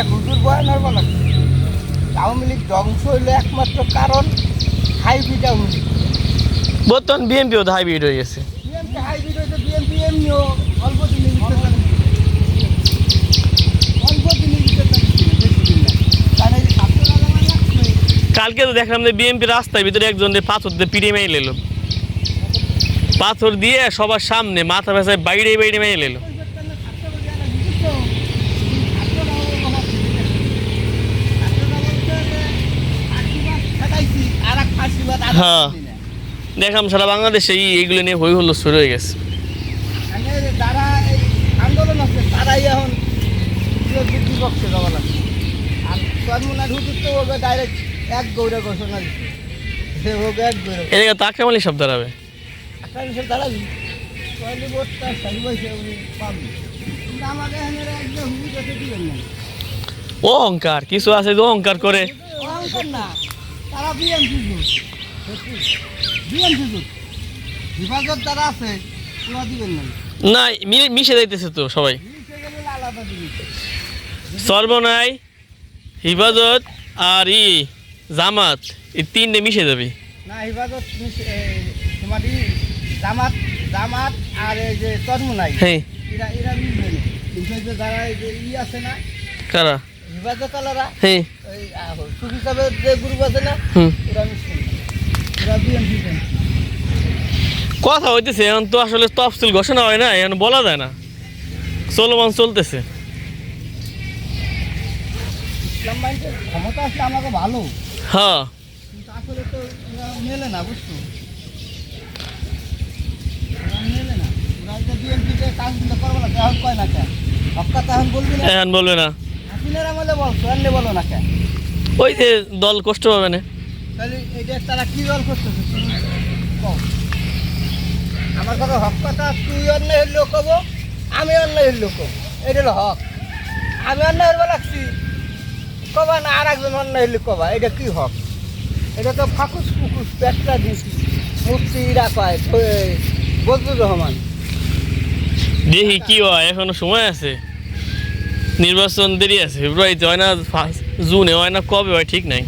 এক হুজুর বয়ান হওয়া লাগছে আওয়ামী লীগ ধ্বংস হইল একমাত্র কারণ হাইব্রিড আওয়ামী লীগ। বর্তমান বিএনপিও তো হাইব্রিড হয়ে গেছে। বিএনপি হাইব্রিড বিএনপি এমনিও অল্প অল্প দিন না। লাগছে কালকে তো দেখলাম যে বিএনপি রাস্তার ভিতরে একজন পাথর দিয়ে পিড়ে মেয়ে এলো পাথর দিয়ে সবার সামনে মাথা ভেসায় বাইরে বাইরে মেয়ে এলো হ্যাঁ। দেখলাম সারা বাংলাদেশে এই এইগুলো নিয়ে হই হল্লো শুরু হয়ে গেছে। হুজুর তো সব দাঁড়াবে? অহংকার কিছু আছে অহংকার করে? অহংকার না। তারা বিএনপি জুট বিএনপি জুট হেফাজত যারা আছে ওরা দিবেন না। না মিশে যাইতেছে তো সবাই। সর্বনাই হিফাজত আর ই জামাত এই তিনটে মিশে যাবে। না হেফাজত তোমার জামাত জামাত আর এই যে চরমুনাই হ্যাঁ এরা এরা মিলবে না। যারা এই ই আছে না কারা? হেফাজত আলারা হ্যাঁ সুফি সাহেবের যে গ্রুপ আছে না কথা হইতেছে এখন তো আসলে তফসিল ঘোষণা হয় না এখন বলা যায় না। চলমান চলতেছে। ক্ষমতা আসলে আমাকে ভালো। হ্যাঁ। আসলে তো মেলে না বুঝছ? এখন বলবি না? বলবে না। বলো না কেন ওই যে দল কষ্ট পাবে না। তারা কি দল আমার কথা হক কথা তুই কব আমি এটা হলো হক। আমি হইবা লাগছি কবা না আর একজন হইলে কবা এটা কি হক? এটা তো ফাকুস ফুকুস পেটটা মুক্তি রাখায় বজলুর রহমান। দেখি কি হয় এখনও সময় আছে। নির্বাচন দেরি আছে ফেব্রুয়ারিতে হয় না ফার্স্ট। জুনে হয় না কবে হয় ঠিক নাই।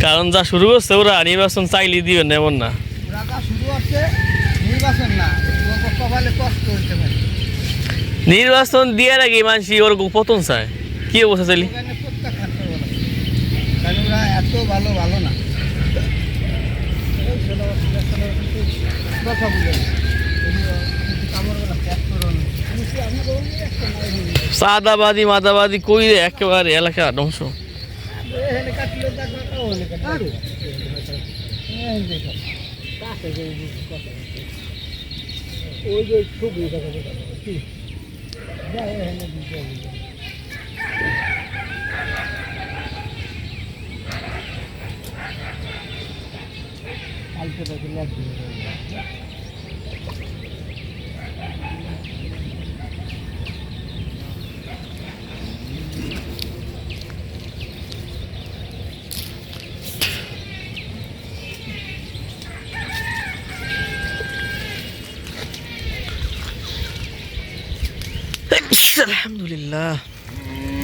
কারণ যা শুরু করছে ওরা নির্বাচন চাইলে দিবেন না এমন না নির্বাচন দিয়ে আগে মানুষ ওর পতন চায় কি অবস্থা চাইলি এত ভালো ভালো না কথা বলে না। এগুলো কিন্তু কামড়গুলো ত্যাগ করো না। আমি কি- আমি বলি একটা নাই হইনি। সাদাবাদী মাদাবাদী কইরে একেবারে এলাকা ধ্বংস। এখানে Bismillah.